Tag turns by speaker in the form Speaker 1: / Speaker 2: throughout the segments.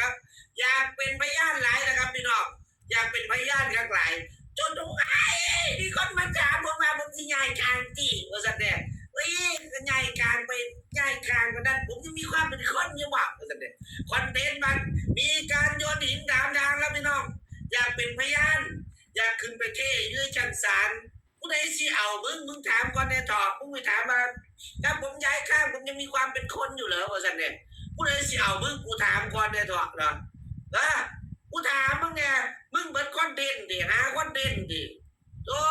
Speaker 1: นะครับ อยากเป็นพยานหลายนะครับพี่น้องอยากเป็นพยานข้างหลายจนดูไอ้มีคนมาถามผมว่าผมสิย้ายกลางจีว่าสันเดงเฮ้ยย้ายกลางไปย้ายกลางก็นั้นผมจะมีความเป็นคนอยู่บ่ว่าสันเดงคอนเทนต์มันมีการโยนหินถามทางแล้วพี่น้องอยากเป็นพยาน อยากขึ้นไปเท่ยื้อชั้นศาลผู้ใดสิเอามึงมึงถามก่อนแน่อมึงไปถามมาถ้าผมย้ายข้างผมยังมีความเป็นคนอยู่เหรอว่าสันเดง ผู้ใดสิเอามึงกูถามก่อนแน่ถอเหรอเออกูถามมึงเนี่ยมึงเบิดคอนเทนต์ดิหาคอนเทนต์ดิโอ้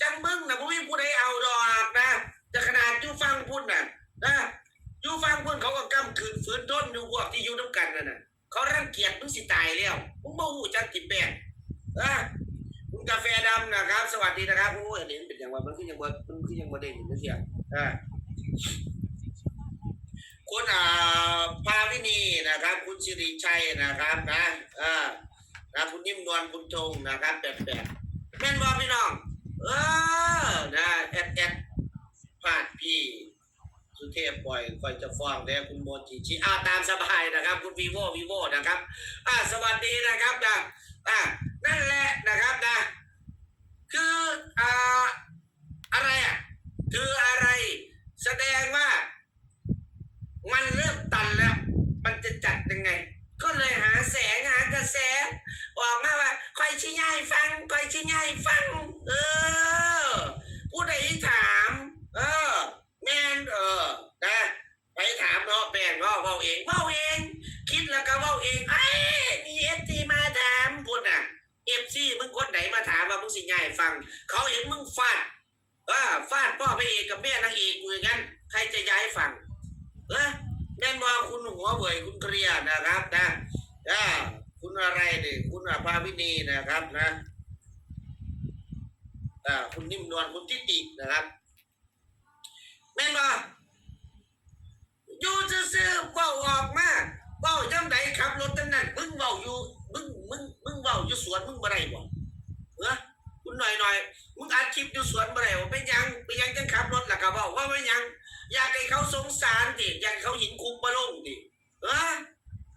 Speaker 1: จังมึงนะผมไม่ผู้ใดเอาดอกนะแต่ขนาดยูฟังพุ่นน่ะนะยูฟังพุ่นเขาก็กำคืนฝืนต้นอยู่พวกที่อยู่น้ำกันนั่นน่ะเขารังเกียจมึงสิตายแล้วมึงบ่หูจักติแปดอะคุณกาแฟดำนะครับ สวัสดีนะครับโอ้ยอันนี้มันเป็นอย่างว่ามันคือยังบ่มันคือยังบ่ได้ยินเสียอ่า คุณอ่าภาวินีนะครับ คุณสิริชัยนะครับนะอ่านะคุณนิ่มนวลคุณธงนะครับแปดแปดแม่นบ่พี่น้อง เออนะแอดแอดพลาดพี่สุเทพปล่อยก่อยจะฟ้องแล้วคุณโมจิชิอ่าตามสบายนะครับ คุณวีโววีโวนะครับอ่าสวัสดีนะครับนะอ่านั่นแหละนะครับนะ คืออ่าอะไรอะคืออะไร แสดงว่า มันเริ่มตันแล้ว มันจะจัดยังไง ก็เลยหาแสงหากระแสบอกมาว่าคอยชี้ย่ายฟังคอยชี้ย่ายฟัง เออ ผู้ใดถาม เออ แม่นเออนะไปถามเนาะแบ่งเนาะเว้าเองเว้าเอง คิดแล้วก็เว้าเองไอ้มีเอฟซีมาถามพุ่นอะเอฟซีมึงคนไหนมาถามว่ามึงสิง่ายฟัง เขาเห็นมึงฟาดเออฟาดพ่อพระเอกกับแม่นางเอกมือกัน ใครจะย้ายฟังเออ แม่นว่าคุณหัวเว่ยคุณเกลียนะครับนะอ่าคุณอะไรนี่คุณอาภาวินีนะครับนะอ่าคุณนิ่มนวลคุณทิตินะครับแม่นบ่อยู่ซื่อๆเว้าออกมาเว้าจังไดขับรถจังนั้นมึงเว้าอยู่มึงมึงมึงเว้าอยู่สวนมึงบ่ได้บ่เออคุณหน่อยหน่อยมึงอัดคลิปอยู่สวนบ่ได้บ่เป็นยังเป็นยังจังขับรถล่ะก็เว้าว่าเป็นยัง อยากให้เขาสงสารดิอยากให้เขาหินคุกมาลงดิเออ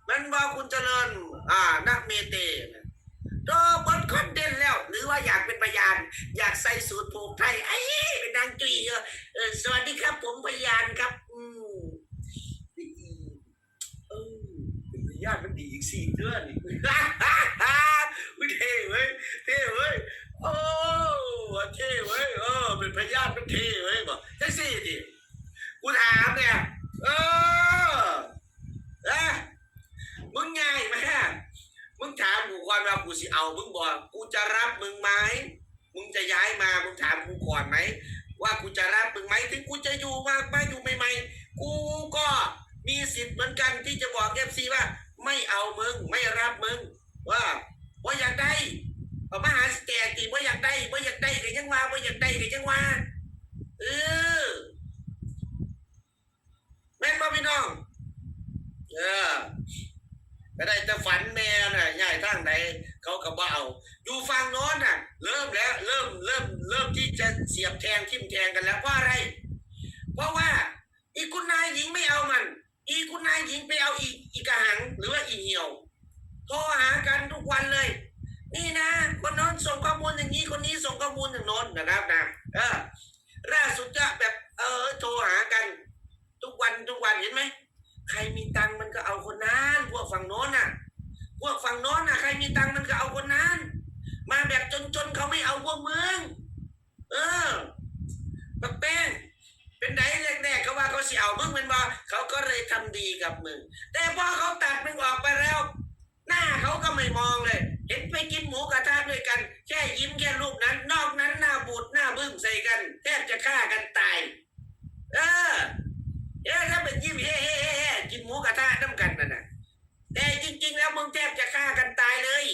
Speaker 1: มันว่าคุณเจริญ อ่า นักเมเตนะโตบนคอนเทนต์แล้ว หรือว่าอยากเป็นพยาน อยากใส่สูตรผูกไทยไอ้เป็นนางจุยเออเออสวัสดีครับ ผมพยานครับ อืมเออเป็นพยานมันดีอีกสี่เดือนนี่อุ๊ยเท่เว้ยเท่เว้ยโอ้เท่เว้ยเออเป็นพยานมันเท่เว้ยบอกแท็กซี่ดิ กูถามเนี่ยเออเอะมึงง่ายไหมมึงถามกูก่อนว่ากูสิเอา มึงบอกกูจะรับมึงไหมมึงจะย้ายมา มึงถามกูก่อนไหมว่ากูจะรับมึงไหมถึงกูจะอยู่มากมาอยู่ใหม่ๆกูก็มีสิทธิ์เหมือนกันที่จะบอกเอฟซีว่า ไม่เอามึงไม่รับมึง ว่าว่าอยากได้เอมาหาสแตกตีว่าอยากได้ว่าอยากได้กันยังว่าว่าอยากได้กันยังว่าเออ แม่นบ่พี่น้อง เออก็ได้แต่ฝันแม่น่ะย้ายทางไหนเขาก็บ่เอาอยู่ฝั่งโน้นน่ะ เริ่มแล้ว เริ่มเริ่มเริ่มที่จะเสียบแทงทิ่มแทงกันแล้วเพราะอะไร เพราะว่า อีคุณนายหญิงไม่เอามัน อีคุณนายหญิงไปเอาอีอีกระหัง หรือว่าอีเหี่ยวโทรหากันทุกวันเลย นี่นะคนโน้นส่งข้อมูลอย่างนี้คนนี้ส่งข้อมูลอย่างโน้นนะครับนะเออล่าสุดจะแบบ เออ โทรหากัน ทุกวันทุกวันเห็นไหม ใครมีตังค์มันก็เอาคนนั้นพวกฝั่งโน้นน่ะ พวกฝั่งโน้นน่ะ ใครมีตังค์มันก็เอาคนนั้น มาแบบจนๆเขาไม่เอาพวกมึง เออปักแป้ง เป็นไหนแรกๆเขาว่าเขาสิเอามึงเป็นบ่เขาก็เลยทำดีกับมึง แต่พอเขาตัดมึงออกไปแล้ว หน้าเขาก็ไม่มองเลย เหมูกระทะด้วยกัน แค่ยิ้มแค่รูปนั้น นอกนั้นหน้าบูดหน้าบึ้งใส่กันแทบจะฆ่ากันตาย เออเอ๊ะถ้าเป็นยิ้มเฮ้เฮ้เฮ้เฮ้กินหมูกระทะน้ำกันนั่นนะแต่จริง ๆ แล้วมึงแทบจะฆ่ากันตายเลย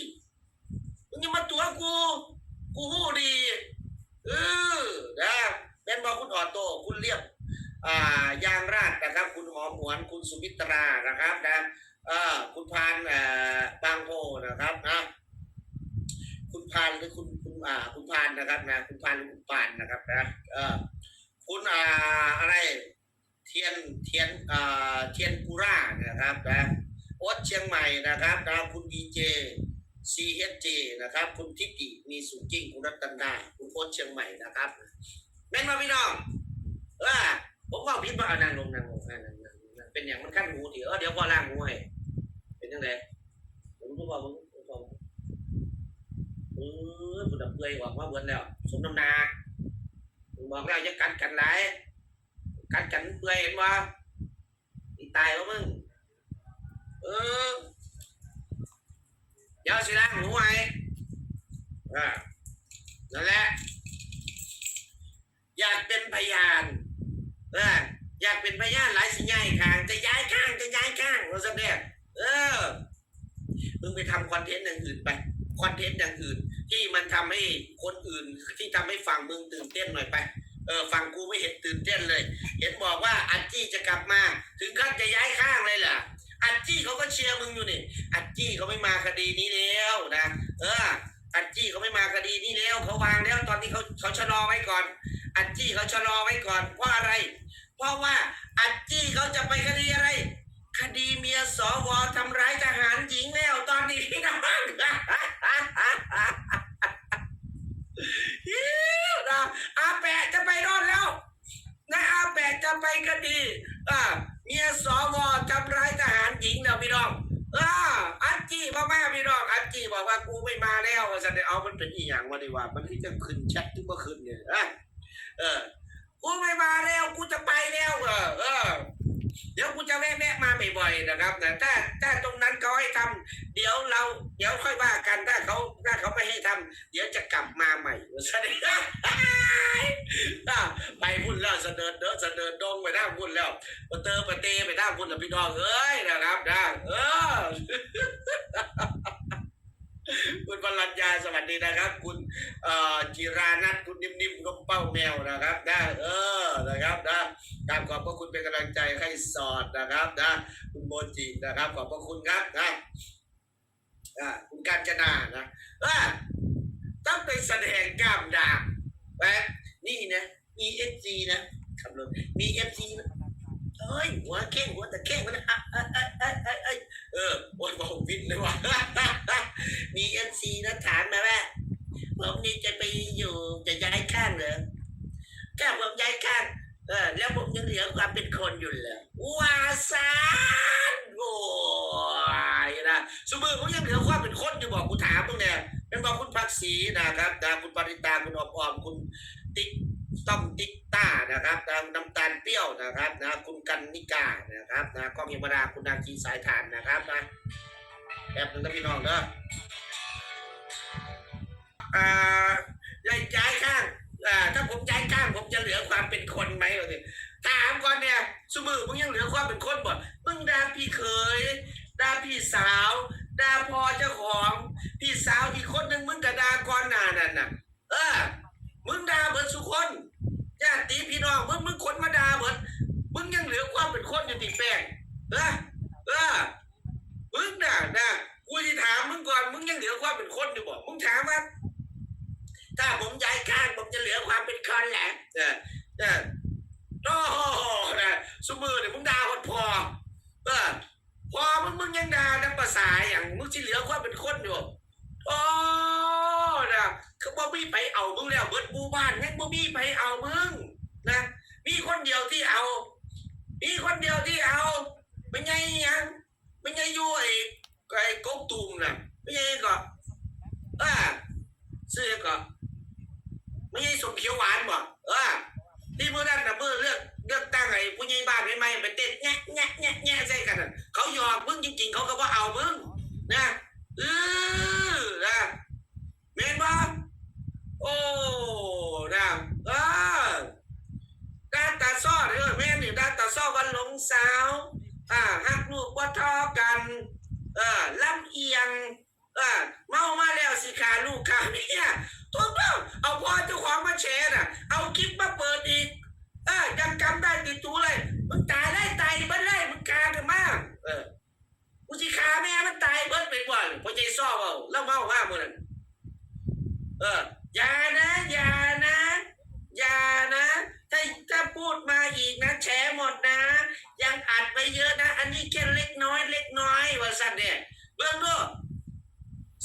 Speaker 1: มึงจะมาตัวกู กูหู้ดีเออนะเป็นบอกคุณออโต้คุณเรียบอ่ายางราดนะครับ คุณหอมหวนคุณสุมิตรานะครับนะเออคุณพานเอ่อบางโพนะครับนะ คุณพานหรือคุณคุณอ่า คุณพา นะครับนะคุณพานคุณปานนะครับนะเออคุณอ่าอะไรเทียนเทียนอ่าเทียนกุร่านะครับนะโอ๊ตเชียงใหม่นะครับนะคุณดีเจ CHJ นะครับ คุณทิติมีสุกิ้งคุณรัตนาคุณโพสเชียงใหม่นะครับแม่นมาพี่น้องเออผมว่าพิษมาเอานางลงนางลงนางลงนางลงนางเป็นอย่างมันขั้นหูทีเออเดี๋ยวพอล่างหูให้เป็นยังไงผมรู้ว่าผมผมบอกเอ อคุณดับเบยบอกว่าเบิดแล้ว สมน้ำนาบอกแล้วจะกัดกันไรกัดกันเปื่อยเห็นบ่อีตายวมึงเออเดี๋ยวสิล้างหูไว้อ่านั่นแหละอยากเป็นพยานเอออยากเป็นพยานหลายสิย้ายข้างจะย้ายข้างจะย้ายข้างว่าสักเนี่ยเออมึงไปทำคอนเทนต์อย่างอื่นไปคอนเทนต์อย่างอื่น ที่มันทำให้คนอื่นที่ทำให้ฟังมึงตื่นเต้นหน่อยไป เออฟังกูไม่เห็นตื่นเต้นเลย เห็นบอกว่าอัจจี้จะกลับมา ถึงขั้นจะย้ายข้างเลยเหรออัจจี้เขาก็เชียร์มึงอยู่นี่อัจจี้เขาไม่มาคดีนี้แล้วนะเอออัจจี้เขาไม่มาคดีนี้แล้วเขาวางแล้วตอนนี้เขาเขาชะลอไว้ก่อน อัจจี้เขาชะลอไว้ก่อนเพราะอะไร เพราะว่าอัจจี้เขาจะไปคดีอะไร คดีเมียสวทำร้ายทหารหญิงแล้วตอนนี้พี่น้องฮิวนะอาแปะจะไปรอดแล้วนะอาแปะจะไปคดีอ่าเมียสวทำร้ายทหารหญิงแล้วพี่น้องอ่าอัจจีพ่อแม่พี่น้องอัจจีบอกว่ากูไม่มาแล้วว่าจะได้เอามันเป็นอีหยังวะดีว่า มันที่จะขึ้นแชทที่เมื่อคืนเนี่ยอะเออกูไม่มาแล้วกูจะไปแล้วเออเออ เดี๋ยวกูจะแวะมาบ่อยๆนะครับนะถ้าถ้าตรงนั้นเขาให้ทำเดี๋ยวเราเดี๋ยวค่อยว่ากันถ้าเขาถ้าเขาไม่ให้ทำเดี๋ยวจะกลับมาใหม่แสดงไปพุ่นแล้วเสนอเด้อเสนอดงไปด้าพุ่นแล้วปเตอร์ปเตไปด้าพุ่นแล้วพี่น้องเอ้ยนะครับนะเออ รรยาสวัสดีนะครับ คุณเอ่อจิรานัทคุณนิ่มๆนมเป้าแมวนะครับนะเออนะครับนะตามขอบพระคุณเป็นกำลังใจให้สอดนะครับนะคุณโมจินะครับ ขอบพระคุณครับนะคุณกาญจนานะต้องไปแสดงกล้ามดาบแป๊บนี่นะมีเอฟซีนะขับรถมีเอฟซีนะเอ้ยหัวเข่งหัวตะเข่งมันอะ อ้ยเออ้ยเอ้ยเอ้ยเออโอ้ยบอกวินเลยว่ะมีเอฟซีนะถามมาว่าผมนี่จะไปอยู่จะย้ายข้างเหรอถ้าผมย้ายข้างเออแล้วผมยังเหลือความเป็นคนอยู่เหรอว้าซานโอ้ยนะสมมติผมยังเหลือความเป็นคนอยู่บอกกูถามมึงเนี่ยเป็นบอกคุณพักศรีนะครับนะคุณปริตาคุณออมออมคุณติ๊ก ต้อมติ๊กต้านะครับนะน้ำตาลเปรี้ยวนะครับนะคุณกันนิกานะครับนะก้องยมราคุณนาคีสายทานนะครับนะแบบนึงนะพี่น้องเด้ออ่าย้ายย้ายข้างอ่าถ้าผมย้ายข้างผมจะเหลือความเป็นคนไหมเนี่ยถามก่อนเนี่ยสมือมึงยังเหลือความเป็นคนบ่มึงด่าพี่เคยด่าพี่สาวด่าพ่อเจ้าของพี่สาวอีกคนหนึ่งมึงก็ด่าก่อนหน้านั่นน่ะเออมึงด่าเบิดสุคนาติพี่น้องมึงมึงคนมาด่าเบิดมึงยังเหลือความเป็นคนอยู่ติแป้งเออเออมึงน่ะนะกูจะถามมึงก่อนมึงยังเหลือความเป็นคนอยู่บ่มึงถามว่าถ้าผมย้ายข้างผมจะเหลือความเป็นคนแหละเออเออโอ้โหนะสมือเนี่ยมึงด่าคนพอเออพอมึงมึงยังด่าน้ำภาษาอย่างมึงจะเหลือความเป็นคนอยู่โอ้นะ คือบ่มีไปเอามึงแล้วเบิดหมู่บ้านแม่งบ่มีไปเอามึงนะมีคนเดียวที่เอา มีคนเดียวที่เอาไม่ไงยังไม่ไงยู่ไอ้ไอ้กกตูมน่ะไม่ไงก็อ่าซื้อก็ไม่ใช่สมเขียวหวานบ่เออที่เมื่อนั่นนะเมื่อเลือกเลือกตั้งไอ้ผู้ใหญ่บ้านใหม่ไปเต้นแงะแงะแงะแงะใส่กันเขาหยอกมึงจริงๆเขาก็ว่าเอามึงนะเออนะเมนบ่ โอ้นะเออด้านตาซ้อเออแม่นนี่ด้านตาซ้อวันหลงสาวอ่าหักลูกว่าทอกันเออลำเอียงเออเมามาแล้วสิขาลูกขาเมียถูกต้องเอาพ่อเจ้าของมาแชร์น่ะ เอาคลิปมาเปิดอีกเออจำจำได้ติดตัวเลยมึงตายได้ตายเบิ้ลเลยมึงกากันมากเออกูสิขาแม่มันตายเบิ้ลไปกว่าพอใจซ่อเปล่าแล้วเมาว่ามึงนั่นเออ อย่านะ อย่านะ อย่านะ ถ้าถ้าพูดมาอีกนะแฉหมดนะ ยังอัดไปเยอะนะ อันนี้แค่เล็กน้อย เล็กน้อยว่าสัตว์เนี่ยเบื้องดู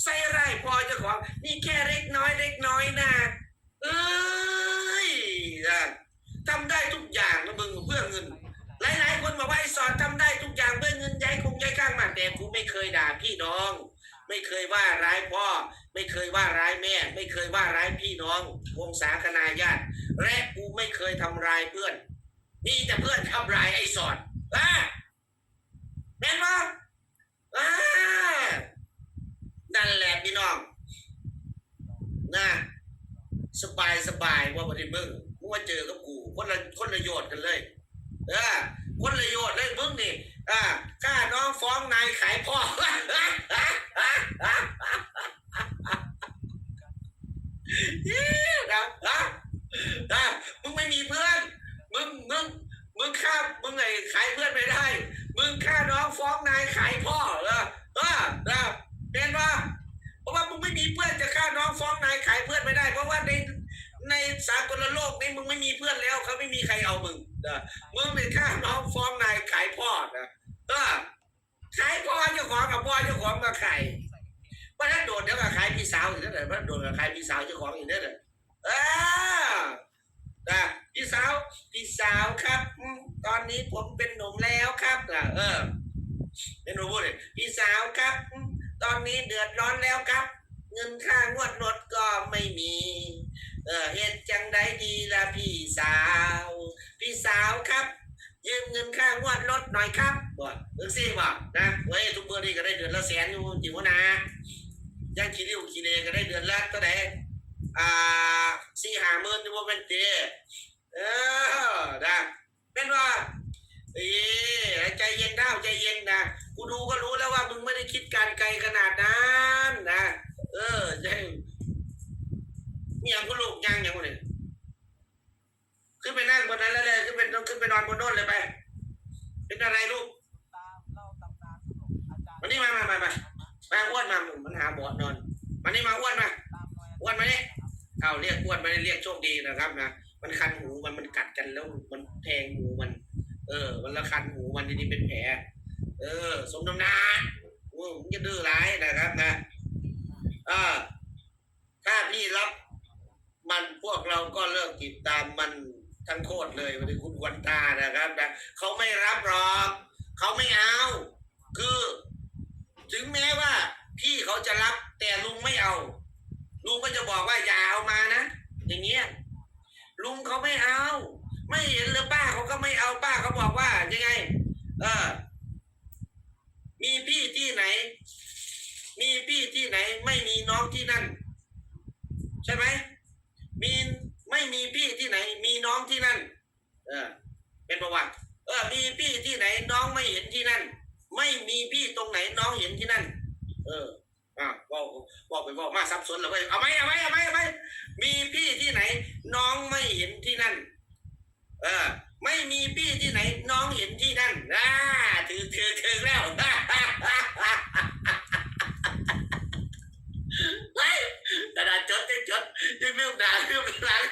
Speaker 1: ใส่ไรพอเจ้าของนี่แค่เล็กน้อย เล็กน้อยนะเอ้ยทำได้ทุกอย่างนะมึงเพื่อเงิน หลายๆคนบอกว่าไอ้สอนทำได้ทุกอย่างเพื่อเงินย้ายคงย้ายข้างมาแต่กูไม่เคยด่าพี่น้อง ไม่เคยว่าร้ายพ่อ ไม่เคยว่าร้ายแม่ ไม่เคยว่าร้ายพี่น้องวงศาคณาญาติ และกูไม่เคยทำร้ายเพื่อนมีแต่เพื่อนทำร้ายไอ้สอนอะแม่นบ่อ่านั่นแหละพี่น้องนะสบายสบายว่าบัดนี้มึงมึงมาเจอกับกูคนละคนละโยชน์กันเลยเออคนละโยชน์เลยมึงนี่อ่ากล้าน้องฟ้องนายขายพ่อ นะนะนะมึงไม่มีเพื่อน มึง มึง มึงฆ่า มึงไง ขายเพื่อนไม่ได้ มึงฆ่าน้องฟ้องนายขายพ่อเหรอเออนะเป็นปะเพราะว่ามึงไม่มีเพื่อนจะฆ่าน้องฟ้องนายขายเพื่อนไม่ได้ เพราะว่าในในสากลโลกนี้มึงไม่มีเพื่อนแล้วเขาไม่มีใครเอามึงนะมึงเป็นฆ่าน้องฟ้องนายขายพ่อนะเออขายพ่อเจ้าของกับพ่อเจ้าของมาขายว่าถ้าโดนเดี๋ยวก็ขายพี่สาวอีกนั่นแหละว่าโดนก็ขายพี่สาวเจ้าของอีกนั่นแหละเออนะ พี่สาวพี่สาวครับ ตอนนี้ผมเป็นหนุ่มแล้วครับนะเออเป็นหนุ่มพูดเลยพี่สาวครับ ตอนนี้เดือดร้อนแล้วครับ เงินค่างวดรถก็ไม่มี เออเหตุจังไดดีละพี่สาว พี่สาวครับยืมเงินค่างวดรถหน่อยครับบ่เออซี่บ่นะเว้ยทุกเบอร์นี่ก็ได้เดือนละแสนอยู่จริงวนะย่างขี้ริ้วขี้เลก็ได้เดือนละเท่าไหร่อ่าสี่ห้าหมื่นนี่ว่าเป็นเจ เออนะเป็นว่าเอ้ยใจเย็นดาวใจเย็นนะกูดูก็รู้แล้วว่ามึงไม่ได้คิดการไกลขนาดนั้นนะเออใจเนี่ยกูลูกยังยังวะเนี่ยขึ้นไปนั่งบนนั้นแล้วเลยขึ้นไปขึ้นไปนอนบนโน้นเลยไป เป็นอะไรลูก
Speaker 2: ตามเล่าตำนานขนมอาจารย์
Speaker 1: วันนี้มามามามามาอ้วนมามันหาบ่อนอนมานี่มาอ้วนมา
Speaker 2: ตามรอย
Speaker 1: อ้วนมานี่เอาเรียกอ้วนไม่ได้เรียกโชคดีนะครับนะ มันคันหูมันมันกัดกันแล้วมันแทงหูมัน เออ มันละคันหูมันนี้เป็นแผล เออ สมน้ำหน้าโอ้มึงจะดื้อร้ายนะครับนะเออถ้าพี่รับ มันพวกเราก็เลิกติดตามมันทั้งโคตรเลยวันนี้คุณวันตานะครับนะเขาไม่รับหรอกเขาไม่เอา คือ ถึงแม้ว่า พี่เขาจะรับแต่ลุงไม่เอา ลุงก็จะบอกว่าอย่าเอามานะอย่างเงี้ย ลุงเขาไม่เอา ไม่เห็นเลยป้าเขาก็ไม่เอาป้าเขาบอกว่ายังไง เออ มีพี่ที่ไหน มีพี่ที่ไหน ไม่มีน้องที่นั่น ใช่ไหมมีไม่มีพี่ที่ไหน มีน้องที่นั่น เออ เป็นประวัติเออ มีพี่ที่ไหน น้องไม่เห็นที่นั่น ไม่มีพี่ตรงไหนน้องเห็นที่นั่น เอออะบอกบอกไปบอกมาซับซ้อนแล้วเว้ยเอาไหมเอาไหมเอาไหมเอาไหม มีพี่ที่ไหน น้องไม่เห็นที่นั่น เออ ไม่มีพี่ที่ไหน น้องเห็นที่นั่นอ่าถือถือถือแล้วกระดาษจดจดยังไม่ดาเรื่องหลัง